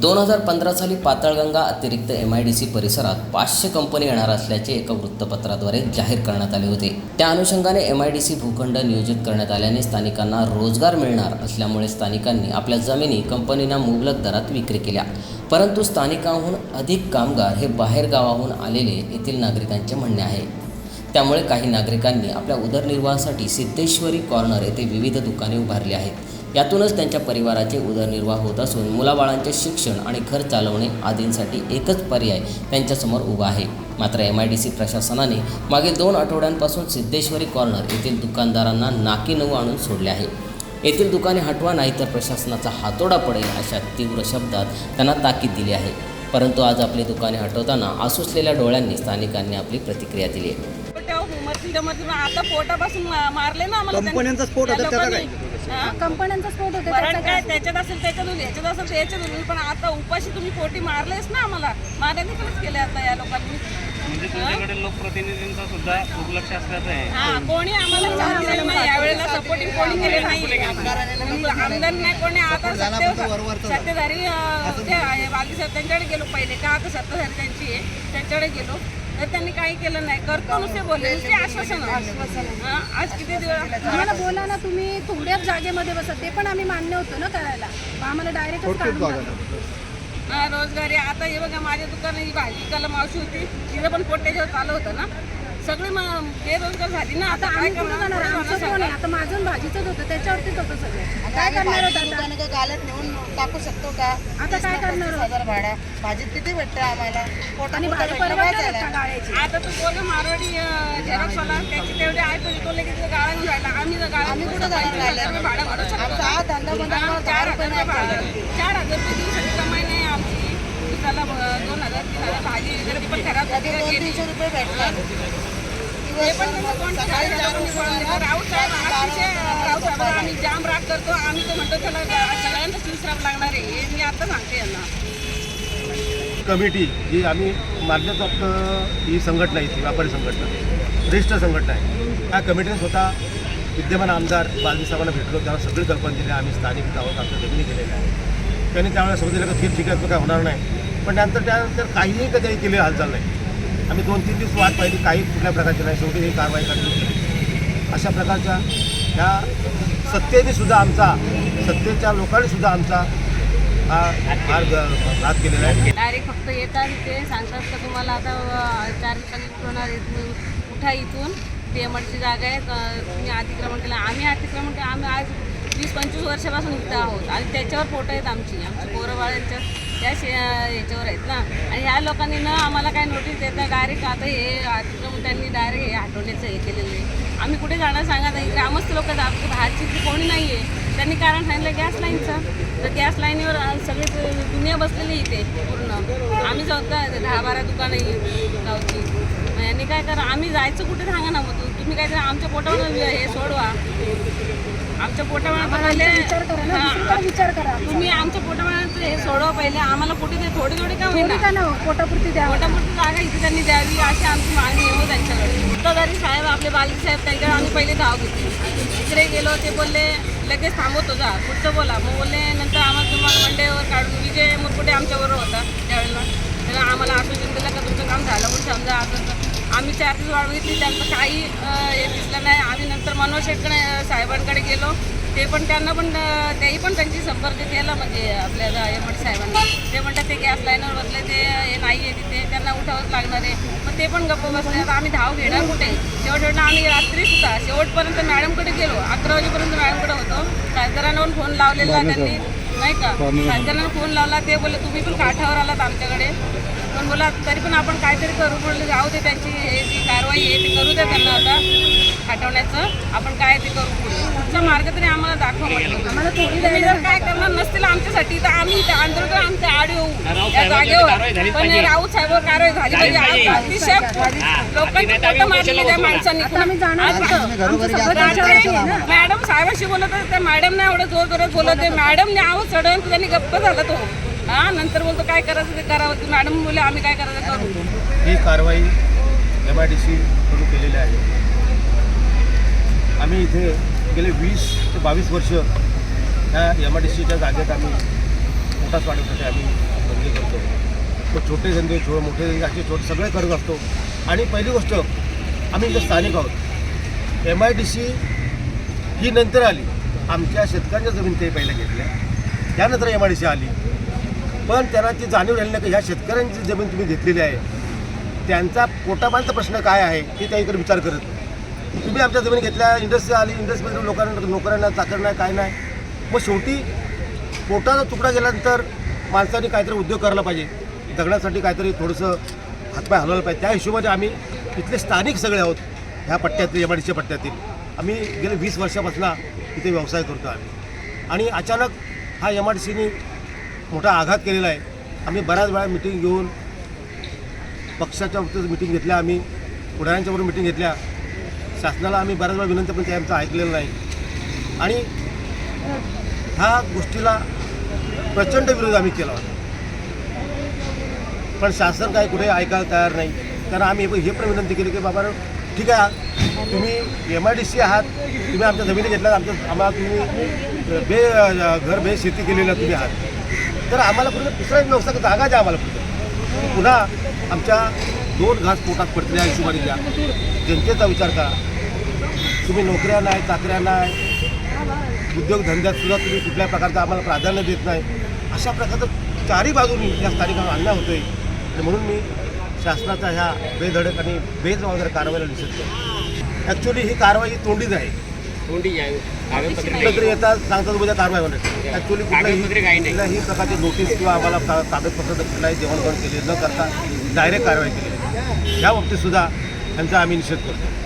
दोन हजार पंधरा साली पाताळगंगा अतिरिक्त एम आय डी सी परिसरात पाचशे कंपनी येणार असल्याचे एका वृत्तपत्राद्वारे जाहीर करण्यात आले होते. त्या अनुषंगाने एम आय डी सी भूखंड नियोजित करण्यात आल्याने स्थानिकांना रोजगार मिळणार असल्यामुळे स्थानिकांनी आपल्या जमिनी कंपनींना मुबलक दरात विक्री केल्या. परंतु स्थानिकांहून अधिक कामगार हे बाहेरगावाहून आलेले येथील नागरिकांचे म्हणणे आहे. त्यामुळे काही नागरिकांनी आपल्या उदरनिर्वाहासाठी सिद्धेश्वरी कॉर्नर येथे विविध दुकाने उभारली आहेत. यातूनच त्यांच्या परिवाराचे उदरनिर्वाह होत असून मुलाबाळांचे शिक्षण आणि घर चालवणे आदींसाठी एकच पर्याय त्यांच्यासमोर उभा आहे. मात्र एम आय डी सी प्रशासनाने मागील दोन आठवड्यांपासून सिद्धेश्वरी कॉर्नर येथील दुकानदारांना नाकी नऊ आणून सोडले आहे. येथील दुकाने हटवा नाही तर प्रशासनाचा हातोडा पडेल अशा तीव्र शब्दात त्यांना ताकीद दिली आहे. परंतु आज आपली दुकाने हटवताना आसुसलेल्या डोळ्यांनी स्थानिकांनी आपली प्रतिक्रिया दिली आहे. आता पोटापासून मारले ना आम्हाला होता, त्याचा लोकांनी. हा? कंपन्यांचा स्फोट होतो कारण काय? त्याच्यात असेल त्याच्यात होईल याच्यात असेल याच्यात होईल पण आता उपाशी तुम्ही पोटी मारलेच ना आम्हाला. खरंच केले आता या लोकांनी. म्हणजे तुमच्याकडे लोकप्रतिनिधींचा सुद्धा दुर्लक्ष असल्याचं आहे. हा कोणी आम्हाला यावेळेला सपोर्टिंग कोणी केले नाही. आमदार नाही कोणी आता सत्ते सत्तेधारी अं, ते आहे, वाली साहेब त्यांच्याकडे गेलो पहिले. का आता सत्ताधारी त्यांची आहे? त्यांच्याकडे गेलो. तर त्यांनी काही केलं नाही. करतो नुसते बोलले. नुसते आश्वासन. आज किती दिवस? आम्हाला बोला ना तुम्ही थोड्याच जागेमध्ये बसा. ते पण आम्ही मान्य होतो ना करायला. आम्हाला डायरेक्टच काढून टाकलं. हा, रोजगारी. आता हे बघा माझ्या दुकान ही भाजीकाला मावशी होती. तिथं पण पोट्याच्यावर चालू होतं ना. सगळी मग बेरोजगार झाली ना. आता आम्ही कुठं करणार? जाणार आमचं माझं भाजीचंच होतं त्याच्यावरतीच होतं सगळं. काय करणार होतं आता? गालत नेऊन टाकू शकतो का? आता काय करणार हजार भाडा. भाजीत किती भेटतं आम्हाला? आणि पुरतं भाडं भेटलं परवडणार पाहिजे का? ना. गाळ्याची. आता तू बोल मारवाडी झेरॉक्सवाला त्याची तेवढे आहे तरी तो लगेच गाळा घेऊन राहिला. आम्ही जर गाळा आम्ही कुठं गाळा राहिलं? भाडं भरू शकतो. आमचा हा धंदा बंद आम्हाला चार दहा हजार रुपये रुपये नाही भाडं. चार हजार रुपये दिवसाची कमाई नाही आमची. दिवसाला ब- दोन हजार तीन हजार भाजी वगैरे पण खराब कधी दोन तीनशे रुपये भेटतात. आम्ही जाम राग करतो. आम्ही म्हणतो त्याला लागणार आहे. हे मी आता सांगते यांना. कमिटी जी आम्ही मान्य फक्त ही संघटना आहे ती व्यापारी संघटना ज्येष्ठ संघटना आहे. त्या कमिटीने स्वतः विद्यमान आमदार बालदी साहेबांना भेटलो त्याला सगळी कल्पना दिली आम्ही स्थानिक आहोत आमच्या जमिनी केलेल्या आहेत त्यांनी त्यावेळेला समजलं का ठीक ठीक आहे काय होणार नाही. पण त्यानंतर त्यानंतर काहीही कधी केले हालचाल नाही. आम्ही दोन तीन दिवस वाट पाहिली काही कुठल्या प्रकारची नाही. शेवटी ही कारवाई करण्यात अशा प्रकारच्या ह्या सत्तेने सुद्धा आमचा सत्तेच्या लोकांनी सुद्धा आमचा डायरेक्ट फक्त येतात ते सांगतात का तुम्हाला आता चार दिवसांनी होणार उठा इथून? ते एमडची जागा आहे तुम्ही अतिक्रमण केलं. आम्ही अतिक्रमण केलं. आम्ही आज वीस पंचवीस वर्षापासून इथं आहोत. आणि त्याच्यावर फोटो आहेत आमची. आमची पोरंबाळांच्या त्या शे याच्यावर आहेत ना. आणि ह्या लोकांनी न आम्हाला काय नोटीस देता डायरेक्ट आता हे अतिक्रम त्यांनी डायरेक्ट हे हटवण्याचं हे केलेलं आहे. आम्ही कुठे जाणार सांगा नाही. ग्रामस्थ लोक जात बाहेरची कोणी नाही आहे त्यांनी कारण सांगितलं गॅस लाईनचं तर गॅस लाईनीवर सगळीच दुनिया बसलेली इथे पूर्ण. आम्ही जाऊ दहा बारा दुकानं आहे गावची. यांनी काय करा आम्ही जायचं कुठे सांगा ना मग तू- तुम्ही काहीतरी आमच्या पोटावर हे सोडवा. आमच्या पहिले विचार करा तुम्ही आमच्या पोटावर हे सोडवा पहिले. आम्हाला कुठे ते थोडी थोडी का होईना? का ना पोटापुरती द्या मोठामोठी जागा इथे त्यांनी द्यावी अशी आमची मागणी आहे हो त्यांच्याकडे. सत्ताधारी साहेब आपले बालकी साहेब त्यांच्याकडे आम्ही पहिले धाव घेतली. तिकडे गेलो ते बोलले लगेच थांबवतो जा पुढचं बोला. मग बोलले नंतर आम्हाला तुम्हाला मंडेवर काढून विजय मुरकुटे आमच्याबरोबर होता त्यावेळेला. त्याला आम्हाला आश्वासन दिलं का तुमचं काम झालं म्हणून समजा असं. आम्ही चार दिवस वाढ घेतली त्यांचं काही हे दिसलं नाही. आम्ही नंतर मनोज शेटकडे साहेबांकडे गेलो. ते पण त्यांना पण तेही पण त्यांची संपर्क केला म्हणजे आपल्या एमडी साहेबांना. ते म्हणतात ते गॅस लाईनवर बसले ते हे नाही आहे तिथे त्यांना उठावंच लागणार आहे. मग ते पण गप्प बसले. आता आम्ही धाव घेणार कुठे? शेवट शेवट आम्ही रात्री सुद्धा शेवटपर्यंत मॅडमकडे गेलो. अकरा वाजेपर्यंत मॅडमकडे होतो. खासदारांना पण फोन लावलेला त्यांनी. नाही का? खासदारांना फोन लावला. ते बोलले तुम्ही पण काठावर आलात आमच्याकडे. पण बोला तरी पण आपण काहीतरी करू बोलले जाऊ दे त्यांची हे जी कारवाई आहे ते करू दे त्यांना आता हटवण्याचं. आपण काय ते करू पुढे पुढचा मार्ग तरी आम्हाला दाखवा म्हटलं आम्हाला थोडी तुम्ही जर काय करणार नसतील आमच्यासाठी तर आम्ही इथे आंदोलन आमच्या आड येऊ. या जागेवर. पण राऊत साहेबांवर कारवाई झाली पाहिजे. आज अतिशय लोकांची पोटं मारली त्या माणसांनी. आहे. मॅडम साहेबाशी बोलत होते त्या मॅडम नाही एवढं जोर जोरात बोलत होते. मॅडमने आहो चढण त्यांनी गप्प झाला तो. हा नंतर बोलतो काय करायचं ते करावं? मॅडम बोले आम्ही काय करायचं करू? ही कारवाई एम आय डी सी कडून केलेली आहे. आम्ही इथे गेले वीस ते बावीस वर्ष ह्या एम आय डी सीच्या जागेत आम्ही पोटास वाढवण्यासाठी आम्ही धंदे करतो मग छोटे धंदे छोटे मोठे असे छोटे सगळे करत असतो. आणि पहिली गोष्ट आम्ही इथं स्थानिक आहोत. एम आय डी सी ही नंतर आली. आमच्या शेतकऱ्यांच्या जमीन ते पहिल्या घेतल्या. त्यानंतर एम आय डी सी आली. पण त्यांना ती जाणीव राहिली नाही की ह्या शेतकऱ्यांची जमीन तुम्ही घेतलेली आहे त्यांचा पोटापाण्याचा प्रश्न काय आहे ते त्या इकडे विचार करत नाही. तुम्ही आमच्या जमीन घेतल्या इंडस्ट्री आली इंडस्ट्रीमध्ये लोकांना नोकऱ्यांना चाकर नाही काय नाही. मग शेवटी पोटाचा तुकडा गेल्यानंतर माणसाने काहीतरी उद्योग करायला पाहिजे. जगण्यासाठी काहीतरी थोडंसं हातपाय हलवलं पाहिजे. त्या हिशोबाने आम्ही इथले स्थानिक सगळे आहोत ह्या पट्ट्यातील एम पट्ट्यातील. आम्ही गेले वीस वर्षापासून इथे व्यवसाय करतो आम्ही. आणि अचानक हा एम आय डी सीने मोठा आघात केलेला आहे. आम्ही बऱ्याच वेळा मिटिंग घेऊन पक्षाच्या वतीनं मिटिंग घेतल्या आम्ही पुढाऱ्यांच्या बरोबर मिटिंग घेतल्या. शासनाला आम्ही बऱ्याच वेळा विनंती पण ते आमचं ऐकलेलं नाही. आणि ह्या गोष्टीला प्रचंड विरोध आम्ही केला होता. पण शासन काय कुठे ऐकायला तयार नाही. कारण आम्ही हे पण विनंती केली की बाबा ठीक आहे तुम्ही एम आय डी सी आहात तुम्ही आमच्या जमिनी घेतल्या आमच्या आम्हाला तुम्ही बे घर बे शेती केलेलं तुम्ही आहात. तर आम्हाला पुढे दुसरा व्यवसाय जागा द्या आम्हाला पुढे पुन्हा आमच्या दोन घास पोटात पडलेल्या हिशोबाने द्या. जनतेचा विचार करा. तुम्ही नोकऱ्या नाही चाकऱ्या नाही उद्योगधंद्यात सुद्धा तुम्ही कुठल्या प्रकारचं आम्हाला प्राधान्य देत नाही. अशा प्रकारचं चारही बाजूनी या स्थानिकांना अन्याय होतोय. आणि म्हणून मी शासनाचा ह्या बेधडक आणि बेजबाबदार कारवाईला निषेध करतो. ॲक्च्युली ही कारवाई तोंडीच आहे. कागदपत्रे येतात सांगतात उद्या कारवाई होणार ॲक्च्युली कुठल्याही. कुठल्याही प्रकारची नोटीस किंवा आम्हाला कागदपत्र कुठलाही केली न करता डायरेक्ट कारवाई केली. या बाबतीत सुद्धा यांचा आम्ही निषेध करतो.